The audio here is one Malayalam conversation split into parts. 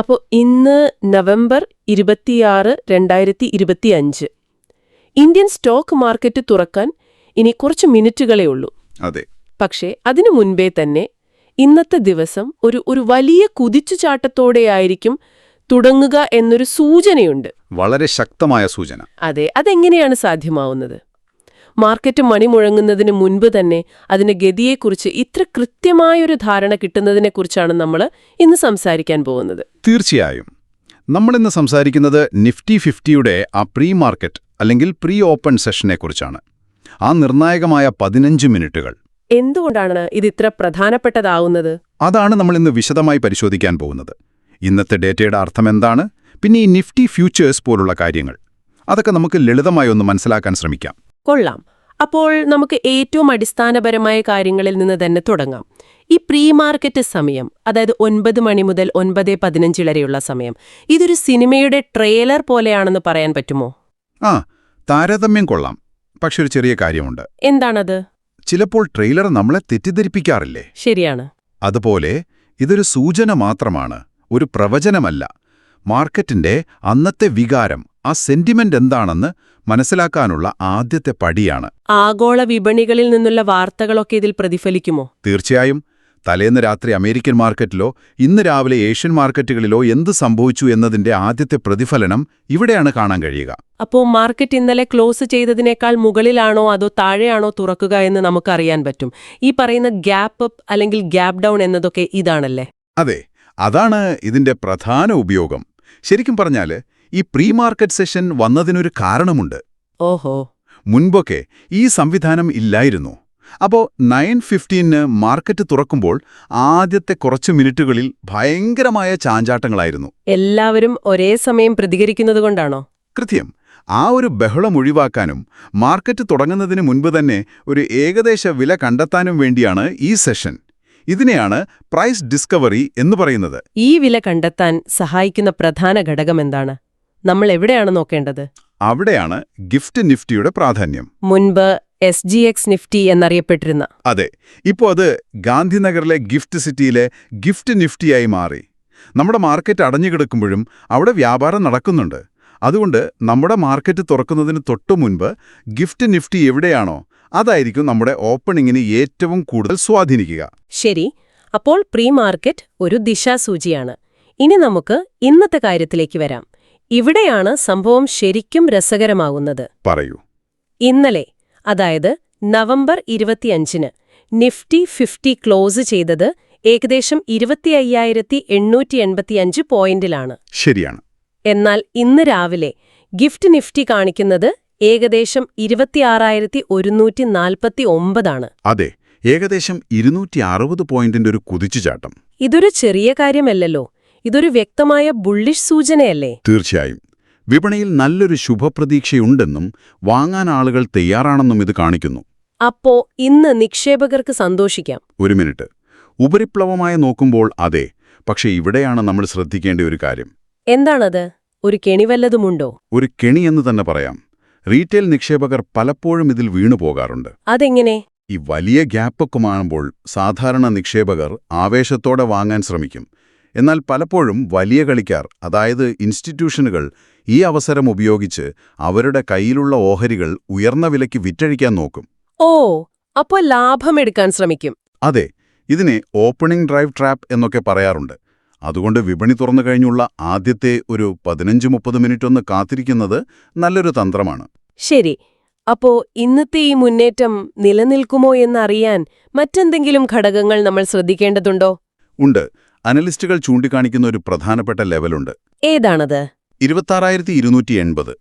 അപ്പോൾ ഇന്ന് നവംബർ ഇരുപത്തിയാറ് രണ്ടായിരത്തി ഇരുപത്തിയഞ്ച് ഇന്ത്യൻ സ്റ്റോക്ക് മാർക്കറ്റ് തുറക്കാൻ ഇനി കുറച്ച് മിനിറ്റുകളേ ഉള്ളൂ. അതെ. പക്ഷേ അതിനു മുൻപേ തന്നെ ഇന്നത്തെ ദിവസം ഒരു ഒരു വലിയ കുതിച്ചുചാട്ടത്തോടെയായിരിക്കും തുടങ്ങുക എന്നൊരു സൂചനയുണ്ട്. വളരെ ശക്തമായ സൂചന. അതെ അതെങ്ങനെയാണ് സാധ്യമാവുന്നത്? മാർക്കറ്റ് മണി മുഴങ്ങുന്നതിന് മുൻപ് തന്നെ അതിന്റെ ഗതിയെക്കുറിച്ച് ഇത്ര കൃത്യമായൊരു ധാരണ കിട്ടുന്നതിനെക്കുറിച്ചാണ് നമ്മൾ ഇന്ന് സംസാരിക്കാൻ പോകുന്നത്. തീർച്ചയായും. നമ്മളിന്ന് സംസാരിക്കുന്നത് നിഫ്റ്റി ഫിഫ്റ്റിയുടെ ആ പ്രീ മാർക്കറ്റ് അല്ലെങ്കിൽ പ്രീ ഓപ്പൺ സെഷനെക്കുറിച്ചാണ്. ആ നിർണായകമായ പതിനഞ്ച് മിനിറ്റുകൾ. എന്തുകൊണ്ടാണ് ഇത് ഇത്ര പ്രധാനപ്പെട്ടതാവുന്നത്? അതാണ് നമ്മൾ ഇന്ന് വിശദമായി പരിശോധിക്കാൻ പോകുന്നത്. ഇന്നത്തെ ഡേറ്റയുടെ അർത്ഥം എന്താണ്? പിന്നെ ഈ നിഫ്റ്റി ഫ്യൂച്ചേഴ്സ് പോലുള്ള കാര്യങ്ങൾ. അതൊക്കെ നമുക്ക് ലളിതമായി ഒന്ന് മനസ്സിലാക്കാൻ ശ്രമിക്കാം. കൊള്ളാം. അപ്പോൾ നമുക്ക് ഏറ്റവും അടിസ്ഥാനപരമായ കാര്യങ്ങളിൽ നിന്ന് തന്നെ തുടങ്ങാം. ഈ പ്രീ മാർക്കറ്റ് സമയം അതായത് ഒൻപത് മണി മുതൽ ഒൻപത് പതിനഞ്ച് വരെയുള്ള സമയം ഇതൊരു സിനിമയുടെ ട്രെയിലർ പോലെയാണെന്ന് പറയാൻ പറ്റുമോ? ആ താരതമ്യം കൊള്ളാം. പക്ഷെ ഒരു ചെറിയ കാര്യമുണ്ട്. എന്താണത്? ചിലപ്പോൾ ട്രെയിലർ നമ്മളെ തെറ്റിദ്ധരിപ്പിക്കാറില്ലേ? ശരിയാണ്. അതുപോലെ ഇതൊരു സൂചന മാത്രമാണ് ഒരു പ്രവചനമല്ല. മാർക്കറ്റിന്റെ അന്നത്തെ വികാരം ആ സെന്റിമെന്റ് എന്താണെന്ന് മനസ്സിലാക്കാനുള്ള ആദ്യത്തെ പടിയാണ്. ആഗോള വിപണികളിൽ നിന്നുള്ള വാർത്തകളൊക്കെ ഇതിൽ പ്രതിഫലിക്കുമോ? തീർച്ചയായും. തലേന്ന് രാത്രി അമേരിക്കൻ മാർക്കറ്റിലോ ഇന്ന് രാവിലെ ഏഷ്യൻ മാർക്കറ്റുകളിലോ എന്ത് സംഭവിച്ചു എന്നതിന്റെ ആദ്യത്തെ പ്രതിഫലനം ഇവിടെയാണ് കാണാൻ കഴിയുക. അപ്പോൾ മാർക്കറ്റ് ഇന്നലെ ക്ലോസ് ചെയ്തതിനേക്കാൾ മുകളിലാണോ അതോ താഴെയാണോ തുറക്കുക എന്ന് നമുക്കറിയാൻ പറ്റും. ഈ പറയുന്ന ഗ്യാപ്പ് അപ്പ് അല്ലെങ്കിൽ ഗ്യാപ്പ് ഡൗൺ എന്നതൊക്കെ ഇതാണല്ലേ? അതെ അതാണ് ഇതിന്റെ പ്രധാന ഉപയോഗം. ശരിക്കും പറഞ്ഞാൽ ഈ പ്രീ മാർക്കറ്റ് സെഷൻ വന്നതിനൊരു കാരണമുണ്ട്. ഓഹോ. മുൻപൊക്കെ ഈ സംവിധാനം ഇല്ലായിരുന്നു. അപ്പോൾ നയൻ ഫിഫ്റ്റീന് മാർക്കറ്റ് തുറക്കുമ്പോൾ ആദ്യത്തെ കുറച്ച് മിനിറ്റുകളിൽ ഭയങ്കരമായ ചാഞ്ചാട്ടങ്ങളായിരുന്നു. എല്ലാവരും ഒരേ സമയം പ്രതികരിക്കുന്നതുകൊണ്ടാണോ കൃത്യം. ആ ഒരു ബഹളം ഒഴിവാക്കാനും മാർക്കറ്റ് തുടങ്ങുന്നതിന് മുൻപ് തന്നെ ഒരു ഏകദേശ വില കണ്ടെത്താനും വേണ്ടിയാണ് ഈ സെഷൻ. ഇതിനെയാണ് പ്രൈസ് ഡിസ്കവറി എന്ന് പറയുന്നത്. ഈ വില കണ്ടെത്താൻ സഹായിക്കുന്ന പ്രധാന ഘടകം എന്താണ്? നമ്മൾ എവിടെയാണ് നോക്കേണ്ടത്? അവിടെയാണ് ഗിഫ്റ്റ് നിഫ്റ്റിയുടെ പ്രാധാന്യം. മുൻപ് എസ് ജി എക്സ് നിഫ്റ്റി എന്നറിയപ്പെട്ടിരുന്ന. അതെ ഇപ്പോൾ അത് ഗാന്ധിനഗറിലെ ഗിഫ്റ്റ് സിറ്റിയിലെ ഗിഫ്റ്റ് നിഫ്റ്റിയായി മാറി. നമ്മുടെ മാർക്കറ്റ് അടഞ്ഞുകിടക്കുമ്പോഴും അവിടെ വ്യാപാരം നടക്കുന്നുണ്ട്. അതുകൊണ്ട് നമ്മുടെ മാർക്കറ്റ് തുറക്കുന്നതിന് തൊട്ടു മുൻപ് ഗിഫ്റ്റ് നിഫ്റ്റി എവിടെയാണോ അതായിരിക്കും നമ്മുടെ ഓപ്പണിങ്ങിന് ഏറ്റവും കൂടുതൽ സ്വാധീനിക്കുക. ശരി അപ്പോൾ പ്രീ മാർക്കറ്റ് ഒരു ദിശാസൂചിയാണ്. ഇനി നമുക്ക് ഇന്നത്തെ കാര്യത്തിലേക്ക് വരാം. ഇവിടെയാണ് സംഭവം ശരിക്കും രസകരമാകുന്നത്. പറയൂ. ഇന്നലെ അതായത് നവംബർ ഇരുപത്തിയഞ്ചിന് നിഫ്റ്റി ഫിഫ്റ്റി ക്ലോസ് ചെയ്തത് ഏകദേശം ഇരുപത്തി അയ്യായിരത്തി എണ്ണൂറ്റി എൺപത്തിയഞ്ച് പോയിന്റിലാണ്. ശരിയാണ്. എന്നാൽ ഇന്ന് രാവിലെ ഗിഫ്റ്റ് നിഫ്റ്റി കാണിക്കുന്നത് ഏകദേശം ഇരുപത്തിയാറായിരത്തി ഒരുന്നൂറ്റി നാൽപ്പത്തി ഒമ്പതാണ് അതെ ഏകദേശം ഇരുന്നൂറ്റി അറുപത് പോയിന്റിന്റെ ഒരു കുതിച്ചുചാട്ടം. ഇതൊരു ചെറിയ കാര്യമല്ലല്ലോ. ഇതൊരു വ്യക്തമായ ബുള്ളിഷ് സൂചനയല്ലേ? തീർച്ചയായും. വിപണിയിൽ നല്ലൊരു ശുഭപ്രതീക്ഷയുണ്ടെന്നും വാങ്ങാൻ ആളുകൾ തയ്യാറാണെന്നും ഇത് കാണിക്കുന്നു. അപ്പോ ഇന്ന് നിക്ഷേപകർക്ക് സന്തോഷിക്കാം. ഒരു മിനിറ്റ്. ഉപരിപ്ലവമായി നോക്കുമ്പോൾ അതെ പക്ഷേ ഇവിടെയാണ് നമ്മൾ ശ്രദ്ധിക്കേണ്ട ഒരു കാര്യം. എന്താണത്? ഒരു കെണി വല്ലതുമുണ്ടോ? ഒരു കെണി എന്ന് തന്നെ പറയാം. റീറ്റെയിൽ നിക്ഷേപകർ പലപ്പോഴും ഇതിൽ വീണു പോകാറുണ്ട്. അതെങ്ങനെ? ഈ വലിയ ഗ്യാപ്പൊക്കെ കാണുമ്പോൾ സാധാരണ നിക്ഷേപകർ ആവേശത്തോടെ വാങ്ങാൻ ശ്രമിക്കും. എന്നാൽ പലപ്പോഴും വലിയ കളിക്കാർ അതായത് ഇൻസ്റ്റിറ്റ്യൂഷനുകൾ ഈ അവസരം ഉപയോഗിച്ച് അവരുടെ കയ്യിലുള്ള ഓഹരികൾ ഉയർന്ന വിലയ്ക്ക് വിറ്റഴിക്കാൻ നോക്കും. ഓ അപ്പോൾ ലാഭമെടുക്കാൻ ശ്രമിക്കും. അതെ ഇതിനെ ഓപ്പണിംഗ് ഡ്രൈവ് ട്രാപ്പ് എന്നൊക്കെ പറയാറുണ്ട്. അതുകൊണ്ട് വിപണി തുറന്നു കഴിഞ്ഞുള്ള ആദ്യത്തെ ഒരു പതിനഞ്ച് മുപ്പത് മിനിറ്റ് ഒന്ന് കാത്തിരിക്കുന്നത് നല്ലൊരു തന്ത്രമാണ്. ശരി അപ്പോ ഇന്നത്തെ ഈ മുന്നേറ്റം നിലനിൽക്കുമോ എന്നറിയാൻ മറ്റെന്തെങ്കിലും ഘടകങ്ങൾ നമ്മൾ ശ്രദ്ധിക്കേണ്ടതുണ്ടോ? ഉണ്ട്. അനലിസ്റ്റുകൾ ചൂണ്ടിക്കാണിക്കുന്ന ഒരു പ്രധാനപ്പെട്ട ലെവലുണ്ട്. ഏതാണത്? ഇരുപത്താറായിരത്തി ഇരുന്നൂറ്റി എൺപത്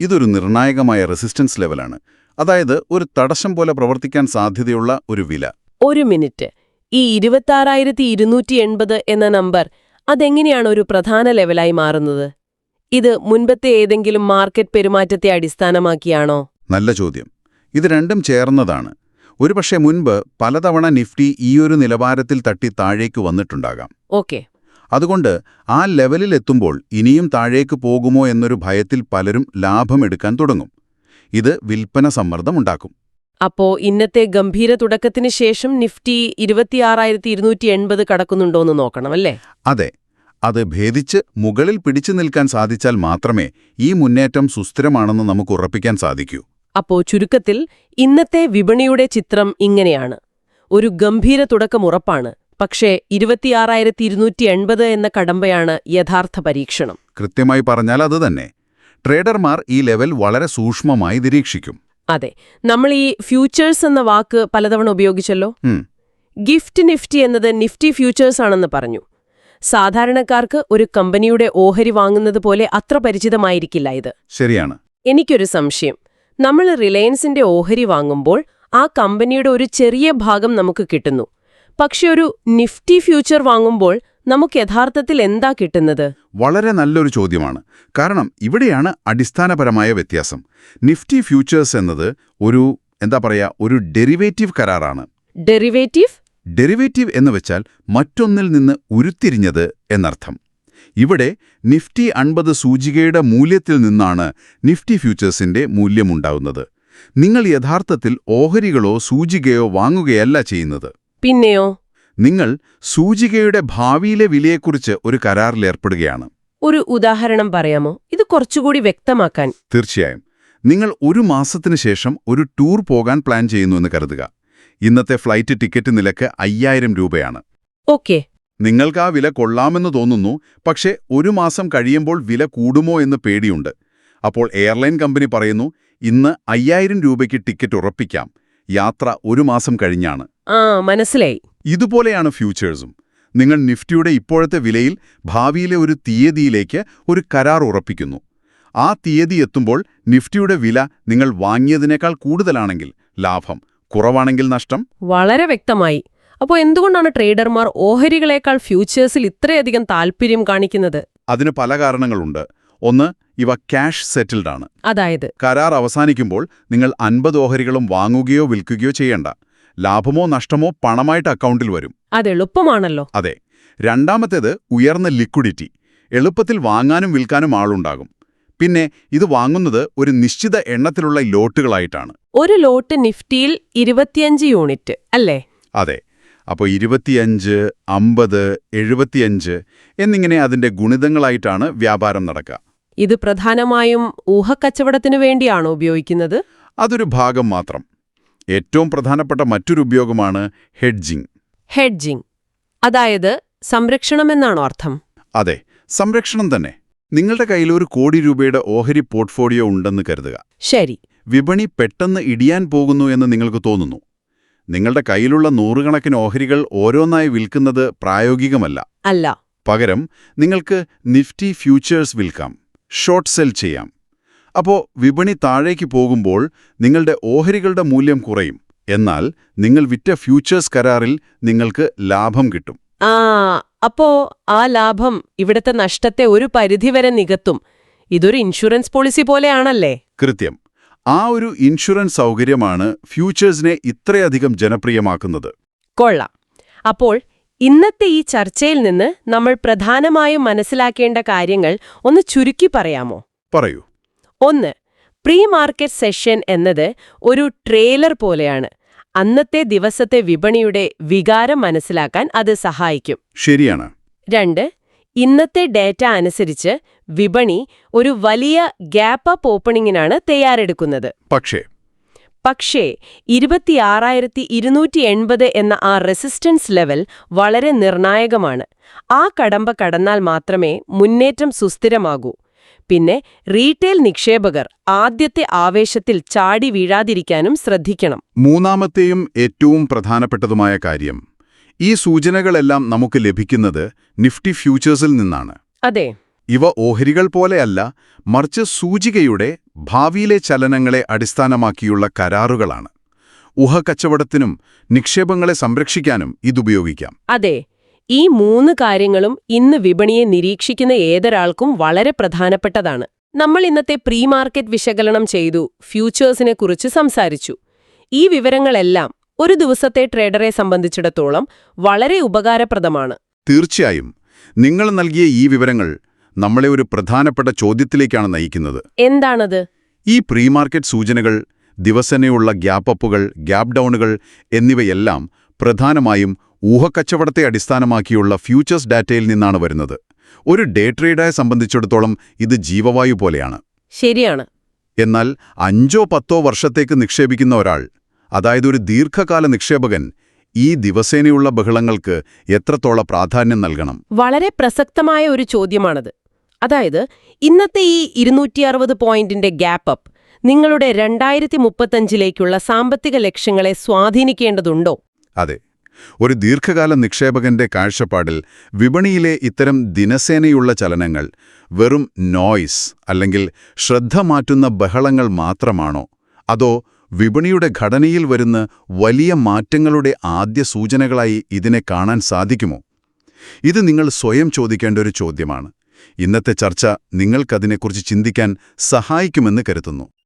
ഇതൊരു നിർണായകമായ റെസിസ്റ്റൻസ് ലെവലാണ്. അതായത് ഒരു തടസ്സം പോലെ പ്രവർത്തിക്കാൻ സാധ്യതയുള്ള ഒരു വില. ഒരു മിനിറ്റ്. ഈ ഇരുപത്താറായിരത്തി ഇരുന്നൂറ്റി എൺപത് എന്ന നമ്പർ അതെങ്ങനെയാണ് ഒരു പ്രധാന ലെവലായി മാറുന്നത്? ഇത് മുൻപത്തെ ഏതെങ്കിലും മാർക്കറ്റ് പെരുമാറ്റത്തെ അടിസ്ഥാനമാക്കിയാണോ? നല്ല ചോദ്യം. ഇത് രണ്ടും ചേർന്നതാണ്. ഒരുപക്ഷെ മുൻപ് പലതവണ നിഫ്റ്റി ഈയൊരു നിലവാരത്തിൽ തട്ടി താഴേക്ക് വന്നിട്ടുണ്ടാകാം. ഓക്കെ. അതുകൊണ്ട് ആ ലെവലിൽ എത്തുമ്പോൾ ഇനിയും താഴേക്ക് പോകുമോ എന്നൊരു ഭയത്തിൽ പലരും ലാഭമെടുക്കാൻ തുടങ്ങും. ഇത് വിൽപ്പന സമ്മർദ്ദമുണ്ടാക്കും അപ്പോ ഇന്നത്തെ ഗംഭീര തുടക്കത്തിന് ശേഷം നിഫ്റ്റി ഇരുപത്തിയാറായിരത്തി ഇരുന്നൂറ്റി എൺപത് കടക്കുന്നുണ്ടോന്ന് നോക്കണം അല്ലേ? അതെ. അത് ഭേദിച്ച് മുകളിൽ പിടിച്ചു നിൽക്കാൻ സാധിച്ചാൽ മാത്രമേ ഈ മുന്നേറ്റം സുസ്ഥിരമാണെന്ന് നമുക്ക് ഉറപ്പിക്കാൻ സാധിക്കൂ. അപ്പോ ചുരുക്കത്തിൽ ഇന്നത്തെ വിപണിയുടെ ചിത്രം ഇങ്ങനെയാണ്. ഒരു ഗംഭീര തുടക്കം ഉറപ്പാണ്. പക്ഷേ ഇരുപത്തിയാറായിരത്തി ഇരുന്നൂറ്റി എൺപത് എന്ന കടമ്പയാണ് യഥാർത്ഥ പരീക്ഷണം. കൃത്യമായി പറഞ്ഞാൽ അത് തന്നെ. ട്രേഡർമാർ ഈ ലെവൽ വളരെ സൂക്ഷ്മമായി നിരീക്ഷിക്കും. അതെ. നമ്മൾ ഈ ഫ്യൂച്ചേഴ്സ് എന്ന വാക്ക് പലതവണ ഉപയോഗിച്ചല്ലോ? ഗിഫ്റ്റ് നിഫ്റ്റി എന്നത് നിഫ്റ്റി ഫ്യൂച്ചേഴ്സ് ആണെന്ന് പറഞ്ഞു. സാധാരണക്കാർക്ക് ഒരു കമ്പനിയുടെ ഓഹരി വാങ്ങുന്നത് പോലെ അത്ര പരിചിതമായിരിക്കില്ല ഇത്. ശരിയാണ്. എനിക്കൊരു സംശയം. നമ്മൾ റിലയൻസിന്റെ ഓഹരി വാങ്ങുമ്പോൾ ആ കമ്പനിയുടെ ഒരു ചെറിയ ഭാഗം നമുക്ക് കിട്ടുന്നു. പക്ഷെ ഒരു നിഫ്റ്റി ഫ്യൂച്ചർ വാങ്ങുമ്പോൾ നമുക്ക് യഥാർത്ഥത്തിൽ എന്താ കിട്ടുന്നത്? വളരെ നല്ലൊരു ചോദ്യമാണ്. കാരണം ഇവിടെയാണ് അടിസ്ഥാനപരമായ വ്യത്യാസം. നിഫ്റ്റി ഫ്യൂച്ചേഴ്സ് എന്നത് ഒരു എന്താ പറയാ ഒരു ഡെറിവേറ്റീവ് കരാറാണ്. ഡെറിവേറ്റീവ്? ഡെറിവേറ്റീവ് എന്ന് വെച്ചാൽ മറ്റൊന്നിൽ നിന്ന് ഉരുത്തിരിഞ്ഞത് എന്നർത്ഥം. ഇവിടെ നിഫ്റ്റി അൻപത് സൂചികയുടെ മൂല്യത്തിൽ നിന്നാണ് നിഫ്റ്റി ഫ്യൂച്ചേഴ്സിന്റെ മൂല്യമുണ്ടാവുന്നത് നിങ്ങൾ യഥാർത്ഥത്തിൽ ഓഹരികളോ സൂചികയോ വാങ്ങുകയല്ല ചെയ്യുന്നത്. പിന്നെയോ? നിങ്ങൾ സൂചികയുടെ ഭാവിയിലെ വിലയെക്കുറിച്ച് ഒരു കരാറിലേർപ്പെടുകയാണ് ഒരു ഉദാഹരണം പറയാമോ? ഇത് കുറച്ചുകൂടി വ്യക്തമാക്കാൻ. തീർച്ചയായും. നിങ്ങൾ ഒരു മാസത്തിന് ശേഷം ഒരു ടൂർ പോകാൻ പ്ലാൻ ചെയ്യുന്നുവെന്ന് കരുതുക. ഇന്നത്തെ ഫ്ലൈറ്റ് ടിക്കറ്റ് നിലയ്ക്ക് അയ്യായിരം രൂപയാണ്. ഓക്കെ. നിങ്ങൾക്ക് ആ വില കൊള്ളാമെന്ന് തോന്നുന്നു പക്ഷേ ഒരു മാസം കഴിയുമ്പോൾ വില കൂടുമോ എന്ന് പേടിയുണ്ട്. അപ്പോൾ എയർലൈൻ കമ്പനി പറയുന്നു ഇന്ന് അയ്യായിരം രൂപയ്ക്ക് ടിക്കറ്റ് ഉറപ്പിക്കാം. യാത്ര ഒരു മാസം കഴിഞ്ഞാണ്. ആ മനസ്സിലായി. ഇതുപോലെയാണ് ഫ്യൂച്ചേഴ്സും. നിങ്ങൾ നിഫ്റ്റിയുടെ ഇപ്പോഴത്തെ വിലയിൽ ഭാവിയിലെ ഒരു തീയതിയിലേക്ക് ഒരു കരാർ ഉറപ്പിക്കുന്നു. ആ തീയതി എത്തുമ്പോൾ നിഫ്റ്റിയുടെ വില നിങ്ങൾ വാങ്ങിയതിനേക്കാൾ കൂടുതലാണെങ്കിൽ ലാഭം കുറവാണെങ്കിൽ നഷ്ടം. വളരെ വ്യക്തമായി. അപ്പോൾ എന്തുകൊണ്ടാണ് ട്രേഡർമാർ ഓഹരികളേക്കാൾ ഫ്യൂച്ചേഴ്സിൽ ഇത്രയധികം താൽപ്പര്യം കാണിക്കുന്നത്? അതിന് പല കാരണങ്ങളുണ്ട്. ഒന്ന് ഇവ ക്യാഷ് സെറ്റിൽഡാണ് അതായത് കരാർ അവസാനിക്കുമ്പോൾ നിങ്ങൾ അൻപത് ഓഹരികളും വാങ്ങുകയോ വിൽക്കുകയോ ചെയ്യണ്ട. ലാഭമോ നഷ്ടമോ പണമായിട്ട് അക്കൗണ്ടിൽ വരും. അത് എളുപ്പമാണല്ലോ. അതെ. രണ്ടാമത്തേത് ഉയർന്ന ലിക്വിഡിറ്റി. എളുപ്പത്തിൽ വാങ്ങാനും വിൽക്കാനും ആളുണ്ടാകും. പിന്നെ ഇത് വാങ്ങുന്നത് ഒരു നിശ്ചിത എണ്ണത്തിലുള്ള ലോട്ടുകളായിട്ടാണ്. ഒരു ലോട്ട് നിഫ്റ്റിയിൽ ഇരുപത്തിയഞ്ച് യൂണിറ്റ് അല്ലേ? അതെ. അപ്പോൾ ഇരുപത്തിയഞ്ച് അമ്പത് എഴുപത്തിയഞ്ച് എന്നിങ്ങനെ അതിന്റെ ഗുണിതങ്ങളായിട്ടാണ് വ്യാപാരം നടക്കുക. ഇത് പ്രധാനമായും ഊഹക്കച്ചവടത്തിനു വേണ്ടിയാണോ ഉപയോഗിക്കുന്നത്? അതൊരു ഭാഗം മാത്രം. ഏറ്റവും പ്രധാനപ്പെട്ട മറ്റൊരു ഉപയോഗമാണ് ഹെഡ്ജിംഗ് ഹെഡ്ജിംഗ് അതായത് സംരക്ഷണമെന്നാണോ അർത്ഥം? അതെ സംരക്ഷണം തന്നെ. നിങ്ങളുടെ കയ്യിൽ ഒരു കോടി രൂപയുടെ ഓഹരി പോർട്ട്ഫോളിയോ ഉണ്ടെന്ന് കരുതുക. ശരി. വിപണി പെട്ടെന്ന് ഇടിയാൻ പോകുന്നു എന്ന് നിങ്ങൾക്ക് തോന്നുന്നു. നിങ്ങളുടെ കയ്യിലുള്ള നൂറുകണക്കിന് ഓഹരികൾ ഓരോന്നായി വിൽക്കുന്നത് പ്രായോഗികമല്ല. അല്ല. പകരം നിങ്ങൾക്ക് നിഫ്റ്റി ഫ്യൂച്ചേഴ്സ് വിൽക്കാം. ഷോർട്ട് സെൽ ചെയ്യാം. അപ്പോൾ വിപണി താഴേക്ക് പോകുമ്പോൾ നിങ്ങളുടെ ഓഹരികളുടെ മൂല്യം കുറയും. എന്നാൽ നിങ്ങൾ വിറ്റ ഫ്യൂച്ചേഴ്സ് കരാറിൽ നിങ്ങൾക്ക് ലാഭം കിട്ടും. ആ അപ്പോ ആ ലാഭം ഇവിടത്തെ നഷ്ടത്തെ ഒരു പരിധിവരെ നികത്തും. ഇതൊരു ഇൻഷുറൻസ് പോളിസി പോലെയാണല്ലേ? കൃത്യം. ആ ഒരു ഇൻഷുറൻസ് സൗകര്യമാണ് ഫ്യൂച്ചേഴ്സിനെ ഇത്രയധികം ജനപ്രിയമാക്കുന്നത്. കൊള്ളാം. അപ്പോൾ ഇന്നത്തെ ഈ ചർച്ചയിൽ നിന്ന് നമ്മൾ പ്രധാനമായും മനസ്സിലാക്കേണ്ട കാര്യങ്ങൾ ഒന്ന് ചുരുക്കി പറയാമോ? പറയൂ. ഒന്ന് പ്രീ മാർക്കറ്റ് സെഷൻ എന്നത് ഒരു ട്രെയിലർ പോലെയാണ്. അന്നത്തെ ദിവസത്തെ വിപണിയുടെ വികാരം മനസ്സിലാക്കാൻ അത് സഹായിക്കും. ശരിയാണ്. രണ്ട് ഇന്നത്തെ ഡേറ്റ അനുസരിച്ച് വിപണി ഒരു വലിയ ഗ്യാപ്പ് അപ്പ് ഓപ്പണിങ്ങിനാണ് തയ്യാറെടുക്കുന്നത്. പക്ഷേ. പക്ഷേ ഇരുപത്തിയാറായിരത്തി ഇരുന്നൂറ്റി എൺപത് എന്ന ആ റെസിസ്റ്റൻസ് ലെവൽ വളരെ നിർണായകമാണ്. ആ കടമ്പ കടന്നാൽ മാത്രമേ മുന്നേറ്റം സുസ്ഥിരമാകൂ. പിന്നെ റീറ്റെയിൽ നിക്ഷേപകർ ആദ്യത്തെ ആവേശത്തിൽ ചാടി വീഴാതിരിക്കാനും ശ്രദ്ധിക്കണം. മൂന്നാമത്തെയും ഏറ്റവും പ്രധാനപ്പെട്ടതുമായ കാര്യം ഈ സൂചനകളെല്ലാം നമുക്ക് ലഭിക്കുന്നത് നിഫ്റ്റി ഫ്യൂച്ചേഴ്സിൽ നിന്നാണ്. അതെ. ഇവ ഓഹരികൾ പോലെയല്ല മറിച്ച് സൂചികയുടെ ഭാവിയിലെ ചലനങ്ങളെ അടിസ്ഥാനമാക്കിയുള്ള കരാറുകളാണ്. ഊഹക്കച്ചവടത്തിനും നിക്ഷേപങ്ങളെ സംരക്ഷിക്കാനും ഇതുപയോഗിക്കാം അതെ. ഈ മൂന്ന് കാര്യങ്ങളും ഇന്ന് വിപണിയെ നിരീക്ഷിക്കുന്ന ഏതൊരാൾക്കും വളരെ പ്രധാനപ്പെട്ടതാണ്. നമ്മൾ ഇന്നത്തെ പ്രീ മാർക്കറ്റ് വിശകലനം ചെയ്തു ഫ്യൂച്ചേഴ്സിനെ കുറിച്ച് സംസാരിച്ചു. ഈ വിവരങ്ങളെല്ലാം ഒരു ദിവസത്തെ ട്രേഡറെ സംബന്ധിച്ചിടത്തോളം വളരെ ഉപകാരപ്രദമാണ്. തീർച്ചയായും നിങ്ങൾ നൽകിയ ഈ വിവരങ്ങൾ നമ്മളെ ഒരു പ്രധാനപ്പെട്ട ചോദ്യത്തിലേക്കാണ് നയിക്കുന്നത്. എന്താണത്? ഈ പ്രീ മാർക്കറ്റ് സൂചനകൾ ദിവസേനയുള്ള ഗ്യാപ്പപ്പുകൾ ഗ്യാപ് ഡൗണുകൾ എന്നിവയെല്ലാം പ്രധാനമായും ഊഹക്കച്ചവടത്തെ അടിസ്ഥാനമാക്കിയുള്ള ഫ്യൂച്ചേഴ്സ് ഡാറ്റയിൽ നിന്നാണ് വരുന്നത്. ഒരു ഡേ ട്രേഡായ സംബന്ധിച്ചിടത്തോളം ഇത് ജീവവായു പോലെയാണ്. ശരിയാണ്. എന്നാൽ അഞ്ചോ പത്തോ വർഷത്തേക്ക് നിക്ഷേപിക്കുന്ന ഒരാൾ അതായത് ഒരു ദീർഘകാല നിക്ഷേപകൻ ഈ ദിവസേനയുള്ള ബഹളങ്ങൾക്ക് എത്രത്തോളം പ്രാധാന്യം നൽകണം? വളരെ പ്രസക്തമായ ഒരു ചോദ്യമാണത്. അതായത് ഇന്നത്തെ ഈ ഇരുന്നൂറ്റി അറുപത് പോയിന്റിന്റെ ഗ്യാപ്പ് അപ്പ് നിങ്ങളുടെ രണ്ടായിരത്തി മുപ്പത്തഞ്ചിലേക്കുള്ള സാമ്പത്തിക ലക്ഷ്യങ്ങളെ സ്വാധീനിക്കേണ്ടതുണ്ടോ? അതെ. ഒരു ദീർഘകാല നിക്ഷേപകന്റെ കാഴ്ചപ്പാടിൽ വിപണിയിലെ ഇത്തരം ദിനസേനയുള്ള ചലനങ്ങൾ വെറും നോയ്സ് അല്ലെങ്കിൽ ശ്രദ്ധ മാറ്റുന്ന ബഹളങ്ങൾ മാത്രമാണോ? അതോ വിപണിയുടെ ഘടനയിൽ വരുന്ന വലിയ മാറ്റങ്ങളുടെ ആദ്യ സൂചനകളായി ഇതിനെ കാണാൻ സാധിക്കുമോ? ഇത് നിങ്ങൾ സ്വയം ചോദിക്കേണ്ട ഒരു ചോദ്യമാണ്. ഇന്നത്തെ ചർച്ച നിങ്ങൾക്കതിനെക്കുറിച്ച് ചിന്തിക്കാൻ സഹായിക്കുമെന്ന് കരുതുന്നു.